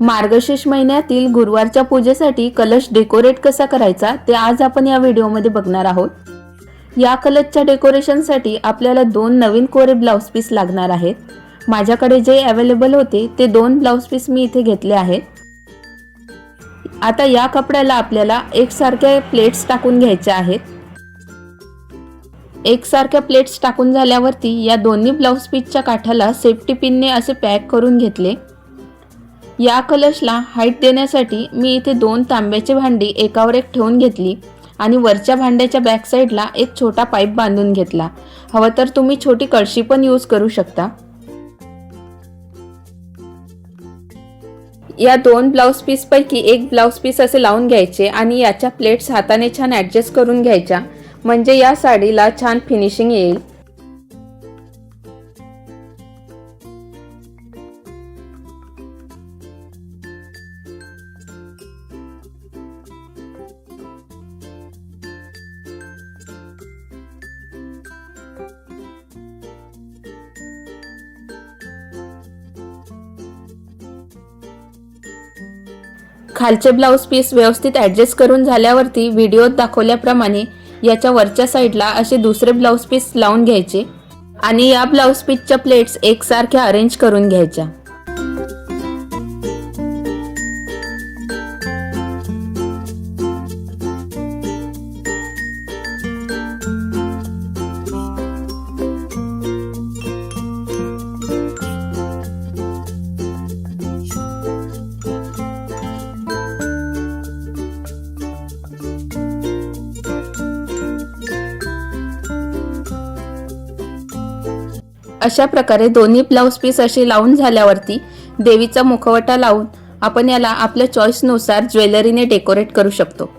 मार्गशीर्ष महिन्यातील गुरुवारच्या पूजेसाठी कलश डेकोरेट कसा करायचा ते आज आपण या व्हिडिओमध्ये बघणार आहोत. या कलशच्या डेकोरेशनसाठी आपल्याला दोन नवीन कोरे ब्लाऊज पीस लागणार आहेत. माझ्याकडे जे अवेलेबल होते ते दोन ब्लाऊज पीस मी इथे घेतले आहेत. आता या कपड्याला आपल्याला एकसारख्या प्लेट्स टाकून घ्यायच्या आहेत. एकसारख्या प्लेट्स टाकून झाल्यावरती या दोन्ही ब्लाऊज पीसच्या काठाला सेफ्टी पिनने असे पॅक करून घेतले. या कलशला हाईट देण्यासाठी मी इथे दोन तांब्याची भांडी एकावर एक ठेवून घेतली आणि वरच्या भांड्याच्या बॅकसाईडला एक छोटा पाईप बांधून घेतला. हवं तर तुम्ही छोटी कळशी पण यूज करू शकता. या दोन ब्लाऊज पीसपैकी एक ब्लाऊज पीस असे लावून घ्यायचे आणि याच्या प्लेट्स हाताने छान ॲडजस्ट करून घ्यायच्या. म्हणजे या साडीला छान फिनिशिंग येईल. खालचे ब्लाऊज पीस व्यवस्थित ॲडजस्ट करून झाल्यावरती व्हिडिओत दाखवल्याप्रमाणे याच्या वरच्या साईडला असे दुसरे ब्लाऊज पीस लावून घ्यायचे आणि या ब्लाऊज पीसच्या प्लेट्स एकसारख्या अरेंज करून घ्यायच्या. अशा प्रकारे दोन्ही ब्लाऊज पीस असे लावून झाल्यावरती देवीचा मुखवटा लावून आपण याला आपल्या चॉईसनुसार ज्वेलरीने डेकोरेट करू शकतो.